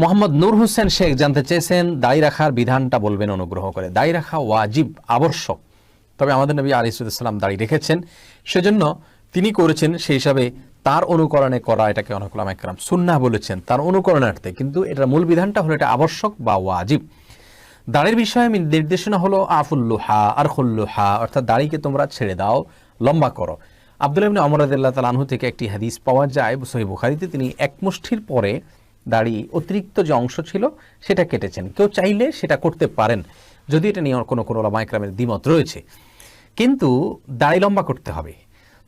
মোহাম্মদ নূর হোসেন শেখ জানতে চেয়েছেন, দায়ী রাখার বিধানটা বলবেন অনুগ্রহ করে। দায়ী রাখা ওয়াজিব, আবশ্যক। তবে আমাদের নবী আলিসাল্লাম দাড়ি রেখেছেন। সেজন্য তিনি করেছেন সেই হিসাবে তার অনুকরণে করা এটাকে অনেকলাম একরাম সুন্না বলেছেন, তার অনুকরণার্থে। কিন্তু এটার মূল বিধানটা হলো এটা আবশ্যক বা ওয়াজিব। দাড়ির বিষয়ে নির্দেশনা হলো আফুল্লুহা আর খুল্লুহা অর্থাৎ দাড়িকে তোমরা ছেড়ে দাও, লম্বা করো। আব্দুল ইবনে অমর রাদিয়াল্লাহু আনহু থেকে একটি হাদিস পাওয়া যায়, সহিহ বুখারীতে। তিনি এক মুষ্ঠির পরে দাড়ি অতিরিক্ত যে অংশ ছিল সেটা কেটেছেন। কেউ চাইলে সেটা করতে পারেন, যদি এটা নিয়ে কোনো কোনো ওলামা ইকরামের দ্বিমত রয়েছে। কিন্তু দাড়ি লম্বা করতে হবে।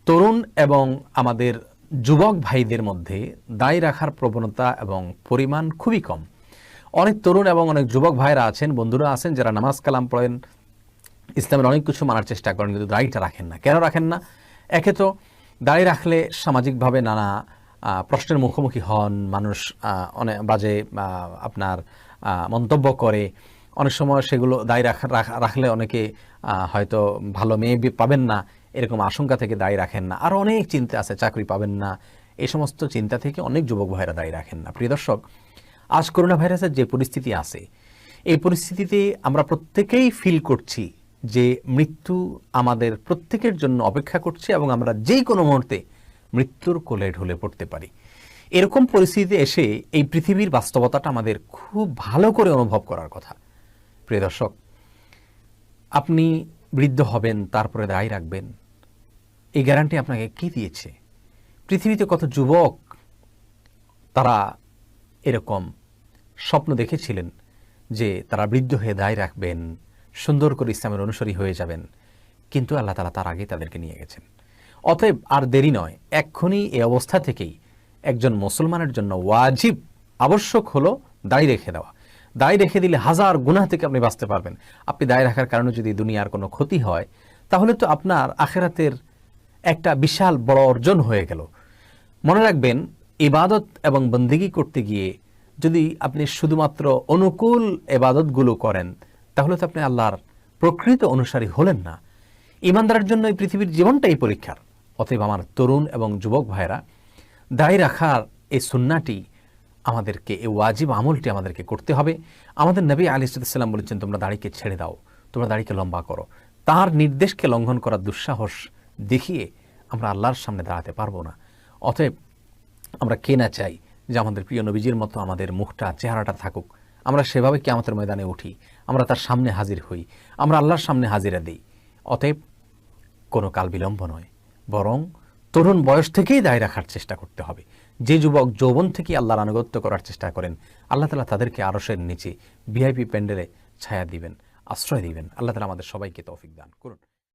তরুণ এবং আমাদের যুবক ভাইদের মধ্যে দাড়ি রাখার প্রবণতা এবং পরিমাণ খুবই কম। অনেক তরুণ এবং অনেক যুবক ভাইরা আছেন, বন্ধুরা আছেন, যারা নামাজ কালাম পড়েন, ইসলামের অনেক কিছু মানার চেষ্টা করেন, কিন্তু দাড়িটা রাখেন না। কেন রাখেন না? একে তো দাড়ি রাখলে সামাজিকভাবে নানা প্রশ্নের মুখোমুখি হন, মানুষ অনেক বাজে আপনার মন্তব্য করে। অনেক সময় সেগুলো দায়ী রাখা রাখলে অনেকে হয়তো ভালো মেয়ে পাবেন না, এরকম আশঙ্কা থেকে দায়ী রাখেন না। আরও অনেক চিন্তা আছে, চাকরি পাবেন না। এই সমস্ত চিন্তা থেকে অনেক যুবক ভাইরা দায়ী রাখেন না। প্রিয় দর্শক, আজ করোনা ভাইরাসের যে পরিস্থিতি আছে, এই পরিস্থিতিতে আমরা প্রত্যেকেই ফিল করছি যে মৃত্যু আমাদের প্রত্যেকের জন্য অপেক্ষা করছে এবং আমরা যে কোনো মুহূর্তে মৃত্যুর কোলে ঢলে পড়তে পারি। এরকম পরিস্থিতিতে এসে এই পৃথিবীর বাস্তবতাটা আমাদের খুব ভালো করে অনুভব করার কথা। প্রিয় দর্শক, আপনি বৃদ্ধ হবেন, তারপরে দায় রাখবেন। এই গ্যারান্টি আপনাকে কি দিয়েছে? পৃথিবীতে কত যুবক তারা এরকম স্বপ্ন দেখেছিলেন যে তারা বৃদ্ধ হয়ে দায় রাখবেন, সুন্দর করে ইসলামের অনুসারী হয়ে যাবেন। কিন্তু আল্লাহ তালা তার আগে তাদেরকে নিয়ে গেছেন। অতএব আর দেরি নয়, এক্ষুনি এ অবস্থা থেকেই একজন মুসলমানের জন্য ওয়াজিব, আবশ্যক হলো দায় রেখে দেওয়া। দায় রেখে দিলে হাজার গুনাহ থেকে আপনি বাঁচতে পারবেন। আপনি দায় রাখার কারণে যদি দুনিয়ার কোনো ক্ষতি হয়, তাহলে তো আপনার আখেরাতের একটা বিশাল বড় অর্জন হয়ে গেল। মনে রাখবেন, ইবাদত এবং বন্দিগি করতে গিয়ে যদি আপনি শুধুমাত্র অনুকূল এবাদতগুলো করেন, তাহলে তো আপনি আল্লাহর প্রকৃত অনুসারী হলেন না। ইমানদারের জন্য এই পৃথিবীর জীবনটাই পরীক্ষার। অতএব আমার তরুণ এবং যুবক ভাইরা দায় রাখার এই সুন্নাটি আমাদেরকে, এই ওয়াজিব আমলটি আমাদেরকে করতে হবে। আমাদের নবী আলী সাল্লাম বলেছেন, তোমরা দাড়িকে ছেড়ে দাও, তোমরা দাড়িকে লম্বা করো। তার নির্দেশকে লঙ্ঘন করার দুঃসাহস দেখিয়ে আমরা আল্লাহর সামনে দাঁড়াতে পারব না। অতএব আমরা কে না চাই যে আমাদের প্রিয় নবীজির মতো আমাদের মুখটা, চেহারাটা থাকুক। আমরা সেভাবে কি আমাদের ময়দানে উঠি, আমরা তার সামনে হাজির হই, আমরা আল্লাহর সামনে হাজিরা দিই। অতএব কোনো কাল বিলম্ব নয়। বরং তরুণ বয়স থেকেই দায় রাখার চেষ্টা করতে হবে। যে যুবক যৌবন থেকে আল্লাহর আনুগত্য করার চেষ্টা করেন, আল্লাহ তালা তাদেরকে আরসের নিচে ভিআইপি প্যান্ডেলে ছায়া দিবেন, আশ্রয় দিবেন। আল্লাহ তালা আমাদের সবাইকে তৌফিক দান করুন।